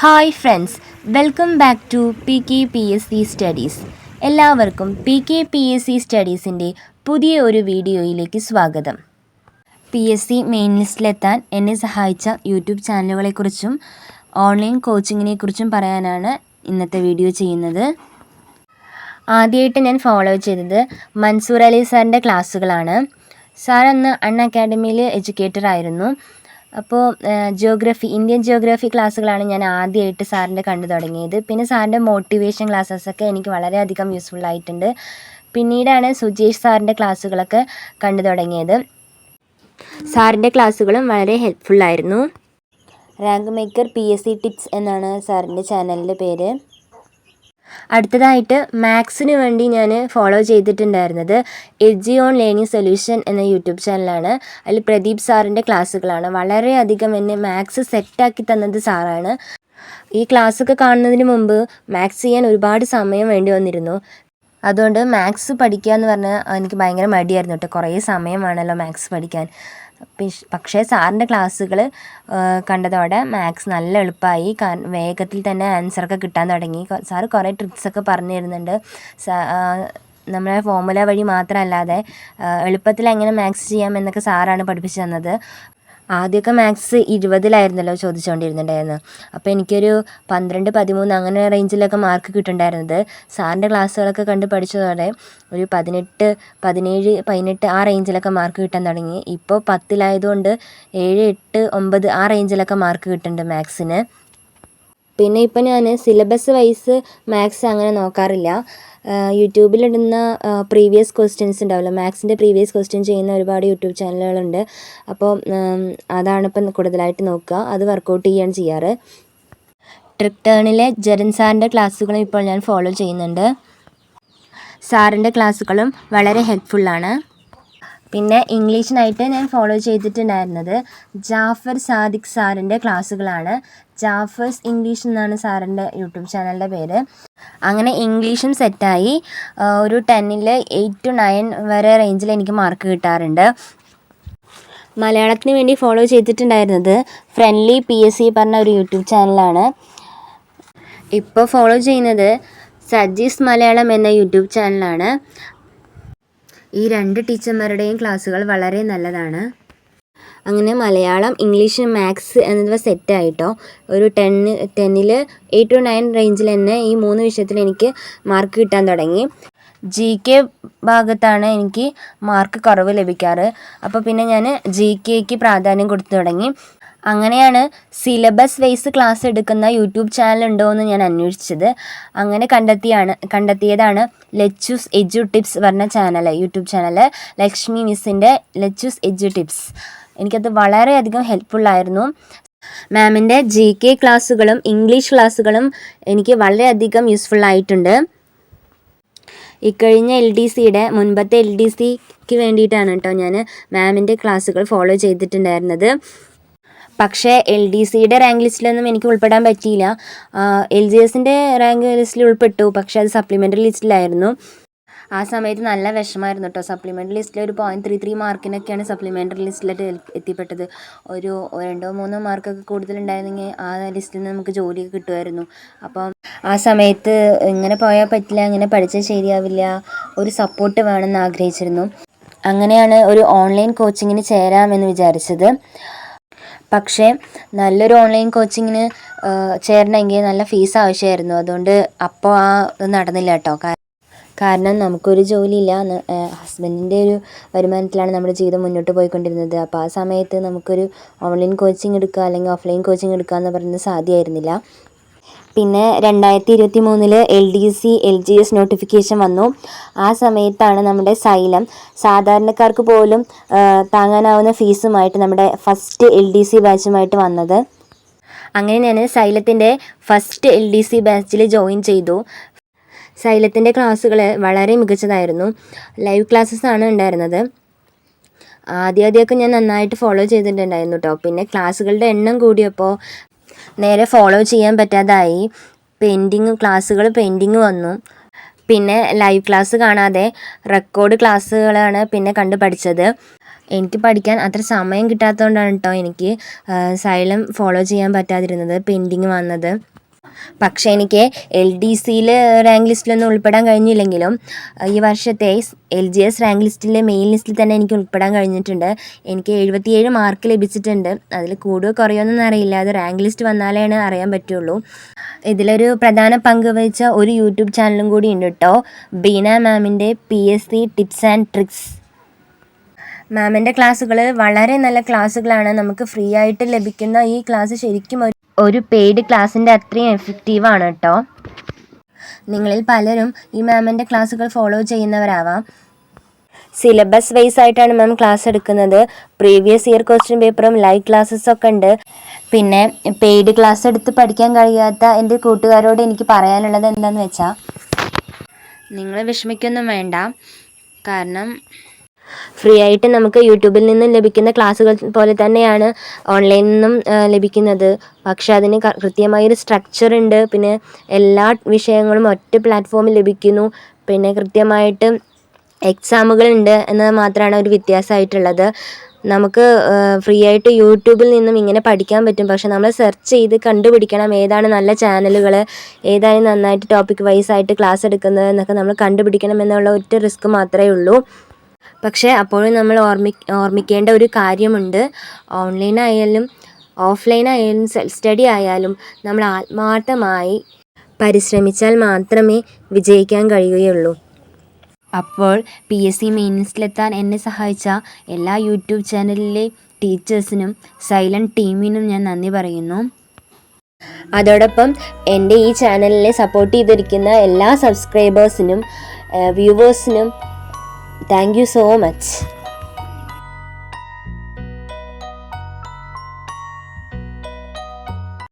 Hi friends welcome back to P K P S C studies എല്ലാവർക്കും P K P S C സ്റ്റഡീസിന്റെ പുതിയ ഒരു വീഡിയോയിലേക്ക് സ്വാഗതം. P S C main ലിസ്റ്റിലെത്താൻ എന്നെ സഹായിച്ച യൂട്യൂബ് ചാനലുകളെക്കുറിച്ചും ഓൺലൈൻ കോച്ചിങ്ങിനെക്കുറിച്ചും പറയാനാണ് ഇന്നത്തെ വീഡിയോ ചെയ്യുന്നത്. ആദ്യമായിട്ട് ഞാൻ ഫോളോ ചെയ്തത് മൻസൂർ അലി സാറിന്റെ ക്ലാസ്സുകളാണ്. സാർ അന്ന് അൺ അക്കാഡമിയിൽ എഡ്യൂക്കേറ്റർ ആയിരുന്നു. അപ്പോൾ ജിയോഗ്രഫി ഇന്ത്യൻ ജിയോഗ്രഫി ക്ലാസ്സുകളാണ് ഞാൻ ആദ്യമായിട്ട് സാറിന്റെ കണ്ടു തുടങ്ങിയത്. പിന്നെ സാറിന്റെ മോട്ടിവേഷൻ ക്ലാസ്സസൊക്കെ എനിക്ക് വളരെയധികം യൂസ്ഫുൾ ആയിട്ടുണ്ട്. പിന്നീടാണ് സുജേഷ് സാറിന്റെ ക്ലാസ്സുകളൊക്കെ കണ്ടു തുടങ്ങിയത്. സാറിന്റെ ക്ലാസ്സുകളും വളരെ ഹെൽപ്ഫുള്ളായിരുന്നു rank maker P S C tips എന്നാണ് സാറിന്റെ ചാനലിന്റെ പേര്. അടുത്തതായിട്ട് മാത്സിന് വേണ്ടി ഞാൻ ഫോളോ ചെയ്തിട്ടുണ്ടായിരുന്നത് എജി ഓൺ ലേണിംഗ് സൊല്യൂഷൻ എന്ന യൂട്യൂബ് ചാനലാണ്. അതിൽ പ്രദീപ് സാറിന്റെ ക്ലാസ്സുകളാണ്. വളരെയധികം എന്നെ മാത്സ് സെറ്റാക്കി തന്നത് സാറാണ്. ഈ ക്ലാസ്സൊക്കെ കാണുന്നതിന് മുമ്പ് മാത്സ് ചെയ്യാൻ ഒരുപാട് സമയം വേണ്ടി വന്നിരുന്നു. അതുകൊണ്ട് മാത്സ് പഠിക്കുക എന്ന് പറഞ്ഞാൽ എനിക്ക് ഭയങ്കര മടിയായിരുന്നു കേട്ടോ കുറേ സമയം വേണമല്ലോ മാത്സ് പഠിക്കാൻ. പക്ഷേ സാറിന്റെ ക്ലാസ്സുകൾ കണ്ടതോടെ മാത്സ് നല്ല എളുപ്പമായി. വേഗത്തിൽ തന്നെ ആൻസറൊക്കെ കിട്ടാൻ തുടങ്ങി. സാറ് കുറേ ട്രിക്സൊക്കെ പറഞ്ഞു തരുന്നുണ്ട്. നമ്മളെ ഫോമുല വഴി മാത്രമല്ലാതെ എളുപ്പത്തിൽ എങ്ങനെ മാത്സ് ചെയ്യാം എന്നൊക്കെ സാറാണ് പഠിപ്പിച്ചു തന്നത്. ആദ്യമൊക്കെ മാത്സ് ഇരുപതിലായിരുന്നല്ലോ ചോദിച്ചുകൊണ്ടിരുന്നുണ്ടായിരുന്നു അപ്പോൾ എനിക്കൊരു പന്ത്രണ്ട് പതിമൂന്ന് അങ്ങനെ റേഞ്ചിലൊക്കെ മാർക്ക് കിട്ടുന്നുണ്ടായിരുന്നത്. സാറിന്റെ ക്ലാസ്സുകളൊക്കെ കണ്ട് പഠിച്ചതോടെ ഒരു പതിനെട്ട് പതിനേഴ് പതിനെട്ട് ആ റേഞ്ചിലൊക്കെ മാർക്ക് കിട്ടാൻ തുടങ്ങി. ഇപ്പോൾ പത്തിലായതുകൊണ്ട് ഏഴ് എട്ട് ഒമ്പത് ആ റേഞ്ചിലൊക്കെ മാർക്ക് കിട്ടുന്നുണ്ട് മാത്സിന് പിന്നെ ഇപ്പം ഞാൻ സിലബസ് വൈസ് മാത്സ് അങ്ങനെ നോക്കാറില്ല. യൂട്യൂബിലിടുന്ന പ്രീവിയസ് ക്വസ്റ്റ്യൻസ് ഉണ്ടാവില്ല മാത്സിന്റെ പ്രീവിയസ് ക്വസ്റ്റ്യൻ ചെയ്യുന്ന ഒരുപാട് യൂട്യൂബ് ചാനലുകളുണ്ട് അപ്പോൾ അതാണ് ഇപ്പം കൂടുതലായിട്ട് നോക്കുക അത് വർക്കൗട്ട് ചെയ്യാൻ ചെയ്യാറ്. ട്രിക് ടേണിലെ ജരൻ സാറിന്റെ ക്ലാസ്സുകളും ഇപ്പോൾ ഞാൻ ഫോളോ ചെയ്യുന്നുണ്ട്. സാറിന്റെ ക്ലാസ്സുകളും വളരെ ഹെൽപ്ഫുള്ളാണ് പിന്നെ ഇംഗ്ലീഷിനായിട്ട് ഞാൻ ഫോളോ ചെയ്തിട്ടുണ്ടായിരുന്നത് ജാഫർ സാദിഖ് സാറിന്റെ ക്ലാസ്സുകളാണ്. ജാഫേഴ്സ് ഇംഗ്ലീഷ് എന്നാണ് സാറിന്റെ യൂട്യൂബ് ചാനലിന്റെ പേര്. അങ്ങനെ ഇംഗ്ലീഷും സെറ്റായി ഒരു ടെന്നിൽ എയ്റ്റ് ടു നയൻ വരെ റേഞ്ചിൽ എനിക്ക് മാർക്ക് കിട്ടാറുണ്ട്. മലയാളത്തിന് വേണ്ടി ഫോളോ ചെയ്തിട്ടുണ്ടായിരുന്നത് ഫ്രണ്ട്ലി പി എസ് സി പറഞ്ഞ ഒരു യൂട്യൂബ് ചാനലാണ്. ഇപ്പോൾ ഫോളോ ചെയ്യുന്നത് സജീസ് മലയാളം എന്ന യൂട്യൂബ് ചാനലാണ്. ഈ രണ്ട് ടീച്ചർമാരുടെയും ക്ലാസ്സുകൾ വളരെ നല്ലതാണ്. അങ്ങനെ മലയാളം ഇംഗ്ലീഷ് മാത്സ് എന്നിവ സെറ്റായിട്ടോ ഒരു ടെന്ന് ടെന്നിൽ എയ്റ്റ് ടു നയൻ റേഞ്ചിൽ തന്നെ ഈ മൂന്ന് വിഷയത്തിൽ എനിക്ക് മാർക്ക് കിട്ടാൻ തുടങ്ങി. ജി കെ ഭാഗത്താണ് എനിക്ക് മാർക്ക് കുറവ് ലഭിക്കാറ്. അപ്പോൾ പിന്നെ ഞാൻ ജി കെക്ക് പ്രാധാന്യം കൊടുത്തു തുടങ്ങി. അങ്ങനെയാണ് സിലബസ് വൈസ് ക്ലാസ് എടുക്കുന്ന യൂട്യൂബ് ചാനൽ ഉണ്ടോ എന്ന് ഞാൻ അന്വേഷിച്ചത്. അങ്ങനെ കണ്ടെത്തിയാണ് കണ്ടെത്തിയതാണ് ലെച്ചൂസ് എജു ടിപ്സ് പറഞ്ഞ ചാനൽ യൂട്യൂബ് ചാനൽ ലക്ഷ്മി മിസ്സിന്റെ ലെച്ചൂസ് എജു ടിപ്സ്. എനിക്കത് വളരെയധികം ഹെൽപ്ഫുള്ളായിരുന്നു മാമിന്റെ ജി കെ ക്ലാസ്സുകളും ഇംഗ്ലീഷ് ക്ലാസ്സുകളും എനിക്ക് വളരെയധികം യൂസ്ഫുൾ ആയിട്ടുണ്ട്. ഇക്കഴിഞ്ഞ എൽ ഡി സിയുടെ മുൻപത്തെ എൽ ഡി സിക്ക് വേണ്ടിയിട്ടാണ് കേട്ടോ ഞാൻ മാമിന്റെ ക്ലാസ്സുകൾ ഫോളോ ചെയ്തിട്ടുണ്ടായിരുന്നത്. പക്ഷേ എൽ ഡി സിയുടെ റാങ്ക് ലിസ്റ്റിലൊന്നും എനിക്ക് ഉൾപ്പെടാൻ പറ്റിയില്ല. എൽ ജി എസിന്റെ റാങ്ക് ലിസ്റ്റിൽ ഉൾപ്പെട്ടു പക്ഷേ അത് സപ്ലിമെന്ററി ലിസ്റ്റിലായിരുന്നു ആ സമയത്ത് നല്ല വിഷമമായിരുന്നു കേട്ടോ സപ്ലിമെന്ററി ലിസ്റ്റിൽ ഒരു പോയിന്റ് ത്രീ ത്രീ മാർക്കിനൊക്കെയാണ് സപ്ലിമെന്ററി ലിസ്റ്റിലായിട്ട് എത്തിപ്പെട്ടത്. ഒരു രണ്ടോ മൂന്നോ മാർക്കൊക്കെ കൂടുതലുണ്ടായിരുന്നെങ്കിൽ ആ ലിസ്റ്റിൽ നിന്ന് നമുക്ക് ജോലിയൊക്കെ കിട്ടുമായിരുന്നു. അപ്പം ആ സമയത്ത് ഇങ്ങനെ പോയാൽ പറ്റില്ല ഇങ്ങനെ പഠിച്ചാൽ ശരിയാവില്ല ഒരു സപ്പോർട്ട് വേണമെന്ന് ആഗ്രഹിച്ചിരുന്നു. അങ്ങനെയാണ് ഒരു ഓൺലൈൻ കോച്ചിങ്ങിന് ചേരാമെന്ന് വിചാരിച്ചത്. പക്ഷേ നല്ലൊരു ഓൺലൈൻ കോച്ചിങ്ങിന് ചേരണമെങ്കിൽ നല്ല ഫീസ് ആവശ്യമായിരുന്നു. അതുകൊണ്ട് അപ്പോൾ ആ നടന്നില്ല കേട്ടോ. കാരണം നമുക്കൊരു ജോലിയില്ല. ഹസ്ബൻഡിന്റെ ഒരു വരുമാനത്തിലാണ് നമ്മുടെ ജീവിതം മുന്നോട്ട് പോയിക്കൊണ്ടിരുന്നത്. അപ്പോൾ ആ സമയത്ത് നമുക്കൊരു ഓൺലൈൻ കോച്ചിങ് എടുക്കുക അല്ലെങ്കിൽ ഓഫ്ലൈൻ കോച്ചിങ് എടുക്കുക എന്ന് പറയുന്നത് സാധ്യമായിരുന്നില്ല. പിന്നെ രണ്ടായിരത്തി ഇരുപത്തി മൂന്നിൽ L D C L G S notification വന്നു. ആ സമയത്താണ് നമ്മുടെ സൈലം. സാധാരണക്കാർക്ക് പോലും താങ്ങാനാവുന്ന ഫീസുമായിട്ട് നമ്മുടെ ഫസ്റ്റ് എൽ ഡി സി ബാച്ചുമായിട്ട് വന്നത്. അങ്ങനെ ഞാൻ സൈലത്തിന്റെ ഫസ്റ്റ് എൽ ഡി സി ബാച്ചിൽ ജോയിൻ ചെയ്തു. സൈലത്തിന്റെ ക്ലാസ്സുകൾ വളരെ മികച്ചതായിരുന്നു. ലൈവ് ക്ലാസ്സസ് ആണ് ഉണ്ടായിരുന്നത്. ആദ്യം ആദ്യമൊക്കെ ഞാൻ നന്നായിട്ട് ഫോളോ ചെയ്തിട്ടുണ്ടായിരുന്നു കേട്ടോ പിന്നെ ക്ലാസ്സുകളുടെ എണ്ണം കൂടിയപ്പോൾ നേരെ ഫോളോ ചെയ്യാൻ പറ്റാതായി. പെയിന്റിങ് ക്ലാസ്സുകൾ പെയിന്റിങ് വന്നു. പിന്നെ ലൈവ് ക്ലാസ് കാണാതെ റെക്കോർഡ് ക്ലാസ്സുകളാണ് പിന്നെ കണ്ട് പഠിച്ചത് എനിക്ക് പഠിക്കാൻ അത്ര സമയം കിട്ടാത്തതുകൊണ്ടാണ് കേട്ടോ എനിക്ക് സൈലം ഫോളോ ചെയ്യാൻ പറ്റാതിരുന്നത് പെയിന്റിങ് വന്നത്. പക്ഷേ എനിക്ക് എൽ ഡി സിയിൽ റാങ്ക് ലിസ്റ്റിലൊന്നും ഉൾപ്പെടാൻ കഴിഞ്ഞില്ലെങ്കിലും ഈ വർഷത്തെ എൽ ജി എസ് റാങ്ക് ലിസ്റ്റിലെ മെയിൻ ലിസ്റ്റിൽ തന്നെ എനിക്ക് ഉൾപ്പെടാൻ കഴിഞ്ഞിട്ടുണ്ട്. എനിക്ക് എഴുപത്തിയേഴ് മാർക്ക് ലഭിച്ചിട്ടുണ്ട്. അതിൽ കൂടുതൽ കുറയൊന്നും അറിയില്ല. അത് റാങ്ക് ലിസ്റ്റ് വന്നാലാണ് അറിയാൻ പറ്റുള്ളൂ. ഇതിലൊരു പ്രധാന പങ്ക് വഹിച്ച ഒരു യൂട്യൂബ് ചാനലും കൂടി ഉണ്ട് കേട്ടോ ബീന മാമിന്റെ P S C tips and tricks മാമിന്റെ ക്ലാസ്സുകൾ വളരെ നല്ല ക്ലാസ്സുകളാണ്. നമുക്ക് ഫ്രീ ആയിട്ട് ലഭിക്കുന്ന ഈ ക്ലാസ് ശരിക്കും ഒരു പെയ്ഡ് ക്ലാസ്സിന്റെ അത്രയും എഫക്റ്റീവാണ് കേട്ടോ നിങ്ങളിൽ പലരും ഈ മാമിന്റെ ക്ലാസ്സുകൾ ഫോളോ ചെയ്യുന്നവരാവാം. സിലബസ് വൈസ് ആയിട്ടാണ് മാം ക്ലാസ് എടുക്കുന്നത്. പ്രീവിയസ് ഇയർ ക്വസ്റ്റ്യൻ പേപ്പറും ലൈവ് ക്ലാസ്സസ് ഒക്കെ ഉണ്ട്. പിന്നെ പെയ്ഡ് ക്ലാസ് എടുത്ത് പഠിക്കാൻ കഴിയാത്ത എന്റെ കൂട്ടുകാരോട് എനിക്ക് പറയാനുള്ളത് എന്താണെന്ന് വെച്ചാൽ നിങ്ങൾ വിഷമിക്കൊന്നും വേണ്ട. കാരണം ഫ്രീ ആയിട്ട് നമുക്ക് യൂട്യൂബിൽ നിന്നും ലഭിക്കുന്ന ക്ലാസ്സുകൾ പോലെ തന്നെയാണ് ഓൺലൈനിൽ നിന്നും ലഭിക്കുന്നത്. പക്ഷേ അതിന് കൃത്യമായൊരു സ്ട്രക്ചർ ഉണ്ട്. പിന്നെ എല്ലാ വിഷയങ്ങളും ഒറ്റ പ്ലാറ്റ്ഫോമിൽ ലഭിക്കുന്നു. പിന്നെ കൃത്യമായിട്ട് എക്സാമുകൾ ഉണ്ട് എന്നത് മാത്രമാണ് ഒരു വ്യത്യാസമായിട്ടുള്ളത്. നമുക്ക് ഫ്രീ ആയിട്ട് യൂട്യൂബിൽ നിന്നും ഇങ്ങനെ പഠിക്കാൻ പറ്റും. പക്ഷെ നമ്മൾ സെർച്ച് ചെയ്ത് കണ്ടുപിടിക്കണം ഏതാണ് നല്ല ചാനലുകൾ ഏതാണ് നന്നായിട്ട് ടോപ്പിക് വൈസ് ആയിട്ട് ക്ലാസ് എടുക്കുന്നത് എന്നൊക്കെ നമ്മൾ കണ്ടുപിടിക്കണം എന്നുള്ള ഒറ്റ റിസ്ക് മാത്രമേ ഉള്ളൂ. പക്ഷേ അപ്പോഴും നമ്മൾ ഓർമ്മി ഓർമ്മിക്കേണ്ട ഒരു കാര്യമുണ്ട്. ഓൺലൈനായാലും ഓഫ്ലൈനായാലും സെൽഫ് സ്റ്റഡി ആയാലും നമ്മൾ ആത്മാർത്ഥമായി പരിശ്രമിച്ചാൽ മാത്രമേ വിജയിക്കാൻ കഴിയുകയുള്ളൂ. അപ്പോൾ പി എസ് സി മെയിൻസിലെത്താൻ എന്നെ സഹായിച്ച എല്ലാ യൂട്യൂബ് ചാനലിലെ ടീച്ചേഴ്സിനും സൈലന്റ് ടീമിനും ഞാൻ നന്ദി പറയുന്നു. അതോടൊപ്പം എന്റെ ഈ ചാനലിനെ സപ്പോർട്ട് ചെയ്തിരിക്കുന്ന എല്ലാ സബ്സ്ക്രൈബേഴ്സിനും വ്യൂവേഴ്സിനും താങ്ക് യു സോ മച്ച്